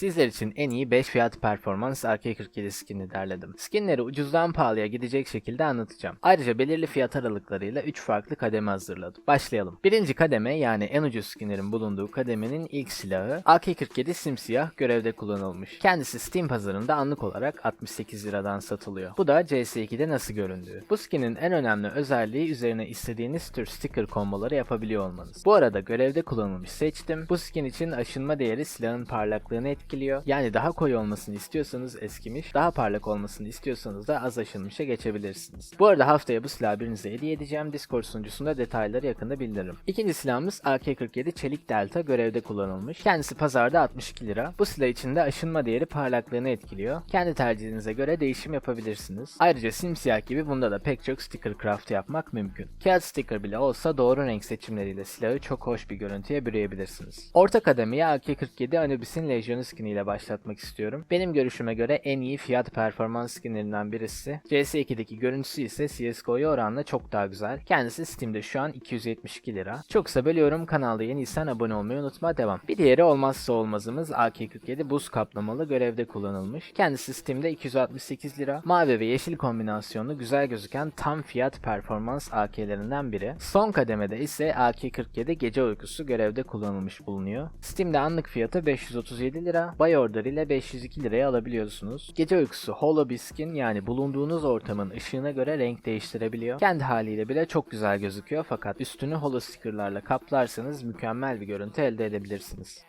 Sizler için en iyi 5 fiyat performans AK-47 skinini derledim. Skinleri ucuzdan pahalıya gidecek şekilde anlatacağım. Ayrıca belirli fiyat aralıklarıyla 3 farklı kademe hazırladım. Başlayalım. Birinci kademe yani en ucuz skinlerin bulunduğu kademenin ilk silahı AK-47 simsiyah görevde kullanılmış. Kendisi Steam pazarında anlık olarak 68 liradan satılıyor. Bu da CS2'de nasıl göründüğü. Bu skinin en önemli özelliği üzerine istediğiniz tür sticker komboları yapabiliyor olmanız. Bu arada görevde kullanılmış seçtim. Bu skin için aşınma değeri silahın parlaklığını etkiliyor. Yani daha koyu olmasını istiyorsanız eskimiş, daha parlak olmasını istiyorsanız da az aşınmışa geçebilirsiniz. Bu arada haftaya bu silahı birinize hediye edeceğim. Discord sunucusunda detayları yakında bildiririm. İkinci silahımız AK-47 Çelik Delta görevde kullanılmış. Kendisi pazarda 62 lira. Bu silah içinde aşınma değeri parlaklığını etkiliyor. Kendi tercihinize göre değişim yapabilirsiniz. Ayrıca simsiyah gibi bunda da pek çok sticker craft yapmak mümkün. Kağıt sticker bile olsa doğru renk seçimleriyle silahı çok hoş bir görüntüye bürüyebilirsiniz. Orta kademeye AK-47 Anubis'in Legion'u skin ile başlatmak istiyorum. Benim görüşüme göre en iyi fiyat performans skinlerinden birisi. CS2'deki görüntüsü ise CSGO'ya oranla çok daha güzel. Kendisi Steam'de şu an 272 lira. Çok kısa bölüyorum. Kanalda yeniysen abone olmayı unutma. Devam. Bir diğeri olmazsa olmazımız AK-47 buz kaplamalı görevde kullanılmış. Kendisi Steam'de 268 lira. Mavi ve yeşil kombinasyonlu güzel gözüken tam fiyat performans AK'lerinden biri. Son kademede ise AK-47 gece uykusu görevde kullanılmış bulunuyor. Steam'de anlık fiyatı 537 lira. Buy order ile 502 liraya alabiliyorsunuz. Gece uykusu holo bir skin yani bulunduğunuz ortamın ışığına göre renk değiştirebiliyor. Kendi haliyle bile çok güzel gözüküyor fakat üstünü holo stickerlarla kaplarsanız mükemmel bir görüntü elde edebilirsiniz.